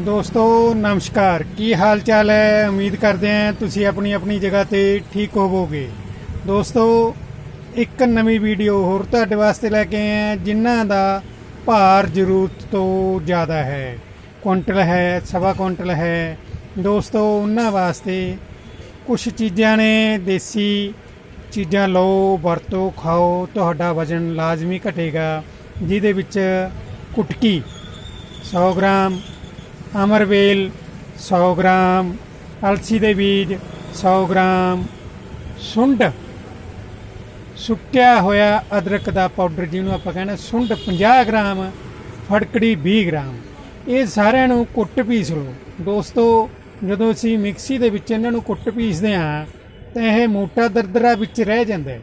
ਦੋਸਤੋ, ਨਮਸਕਾਰ। ਕੀ ਹਾਲ ਚਾਲ ਹੈ? ਉਮੀਦ ਕਰਦੇ ਹਾਂ ਤੁਸੀਂ ਆਪਣੀ ਆਪਣੀ ਜਗ੍ਹਾ ਤੇ ਠੀਕ ਹੋਵੋਗੇ। ਦੋਸਤੋ, ਇੱਕ ਨਵੀਂ ਵੀਡੀਓ ਹੋਰ ਤੁਹਾਡੇ ਵਾਸਤੇ ਲੈ ਕੇ ਆਏ ਹਾਂ, ਜਿਨ੍ਹਾਂ ਦਾ ਭਾਰ ਜ਼ਰੂਰਤ ਤੋਂ ਜ਼ਿਆਦਾ ਹੈ। ਕੁਇੰਟਲ ਹੈ, ਸਵਾ ਕੁਇੰਟਲ ਹੈ। ਦੋਸਤੋ, ਉਹਨਾਂ ਵਾਸਤੇ ਕੁਝ ਚੀਜ਼ਾਂ ਨੇ, ਦੇਸੀ ਚੀਜ਼ਾਂ ਲਓ, ਵਰਤੋ, ਖਾਓ, ਤੁਹਾਡਾ ਵਜ਼ਨ ਲਾਜ਼ਮੀ ਘਟੇਗਾ, ਜਿਹਦੇ ਵਿੱਚ ਕੁਟਕੀ 100 ਗ੍ਰਾਮ ਅਮਰਵੇਲ 100 ਗ੍ਰਾਮ, ਅਲਸੀ ਦੇ ਬੀਜ 100 ਗ੍ਰਾਮ। ਸੁੰਡ। ਸੁੱਕਿਆ ਹੋਇਆ ਅਦਰਕ ਦਾ ਪਾਊਡਰ ਜਿਹਨੂੰ ਆਪਾਂ ਕਹਿੰਦੇ ਸੁੰਡ 50 ਗ੍ਰਾਮ, ਫੜਕੜੀ 20 ਗ੍ਰਾਮ। ਇਹ ਸਾਰਿਆਂ ਨੂੰ ਕੁੱਟ ਪੀਸ ਲਓ। ਦੋਸਤੋ, ਜਦੋਂ ਅਸੀਂ ਮਿਕਸੀ ਦੇ ਵਿੱਚ ਇਹਨਾਂ ਨੂੰ ਕੁੱਟ ਪੀਸਦੇ ਹਾਂ, ਤਾਂ ਇਹ ਮੋਟਾ ਦਰਦਰਾ ਵਿੱਚ ਰਹਿ ਜਾਂਦਾ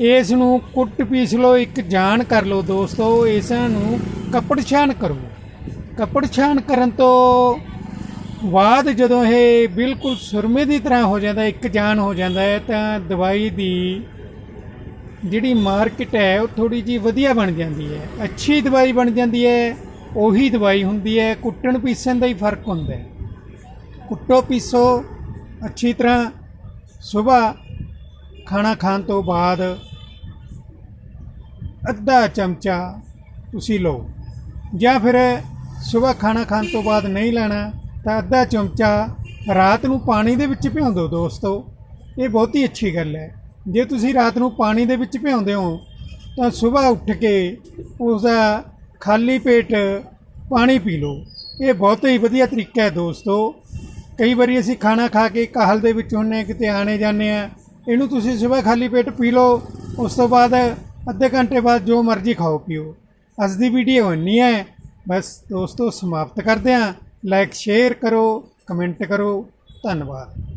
ਇਸ ਨੂੰ ਕੁੱਟ ਪੀਸ ਲਓ, ਇੱਕ ਜਾਨ ਕਰ ਲਓ ਦੋਸਤੋ, ਇਸ ਨੂੰ ਕੱਪੜ ਛਾਣ ਕਰੋ। ਕੱਪੜ ਛਾਣ ਕਰਨ ਤੋਂ ਬਾਅਦ ਜਦੋਂ ਇਹ ਬਿਲਕੁਲ ਸੁਰਮੇ ਦੀ ਤਰ੍ਹਾਂ ਹੋ ਜਾਂਦਾ, ਇੱਕ ਜਾਨ ਹੋ ਜਾਂਦਾ ਹੈ, ਤਾਂ ਦਵਾਈ ਦੀ ਜਿਹੜੀ ਮਾਰਕੀਟ ਹੈ, ਉਹ ਥੋੜੀ ਜੀ ਵਧੀਆ ਬਣ ਜਾਂਦੀ ਹੈ। ਅੱਛੀ ਦਵਾਈ ਬਣ ਜਾਂਦੀ ਹੈ, ਉਹੀ ਦਵਾਈ ਹੁੰਦੀ ਹੈ, ਕੁੱਟਣ ਪੀਸਣ ਦਾ ਹੀ ਫ਼ਰਕ ਹੁੰਦਾ ਹੈ। ਕੁੱਟੋ, ਪੀਸੋ, ਅੱਛੀ ਤਰ੍ਹਾਂ ਸਵੇਰ ਖਾਣਾ ਖਾਣ ਤੋਂ ਬਾਅਦ ਅੱਧਾ ਚਮਚਾ ਤੁਸੀਂ ਲਓ। ਜਾਂ ਫਿਰ ਸਵੇਰ ਖਾਣਾ ਖਾਣ ਤੋਂ ਬਾਅਦ ਨਹੀਂ ਲੈਣਾ, ਤਾਂ ਅੱਧਾ ਚਮਚਾ ਰਾਤ ਨੂੰ ਪਾਣੀ ਦੇ ਵਿੱਚ ਭਿਉਂ ਦੋਸਤੋ। ਇਹ ਬਹੁਤ ਹੀ ਅੱਛੀ ਗੱਲ ਹੈ। ਜੇ ਤੁਸੀਂ ਰਾਤ ਨੂੰ ਪਾਣੀ ਦੇ ਵਿੱਚ ਭਿਉਂਦੇ ਹੋ, ਤਾਂ ਸਵੇਰ ਉੱਠ ਕੇ ਉਸ ਦਾ ਖਾਲੀ ਪੇਟ ਪਾਣੀ ਪੀ ਲਓ। ਇਹ ਬਹੁਤ ਹੀ ਵਧੀਆ ਤਰੀਕਾ ਹੈ ਦੋਸਤੋ। ਕਈ ਵਾਰੀ ਅਸੀਂ ਖਾਣਾ ਖਾ ਕੇ ਕਾਹਲ ਦੇ ਵਿੱਚ ਹੁੰਨੇ ਕਿਤੇ ਆਣੇ ਜਾਂਦੇ ਆ ਇਹਨੂੰ ਤੁਸੀਂ ਸਵੇਰ ਖਾਲੀ ਪੇਟ ਪੀ ਲਓ, ਉਸ ਤੋਂ ਬਾਅਦ ਅੱਧੇ ਘੰਟੇ ਬਾਅਦ ਜੋ ਮਰਜ਼ੀ ਖਾਓ ਪੀਓ। ਅੱਜ ਦੀ ਵੀਡੀਓ ਇੰਨੀ ਹੈ ਬਸ ਦੋਸਤੋ ਸਮਾਪਤ ਕਰਦੇ ਹਾਂ। ਲਾਈਕ ਸ਼ੇਅਰ ਕਰੋ ਕਮੈਂਟ ਕਰੋ। ਧੰਨਵਾਦ।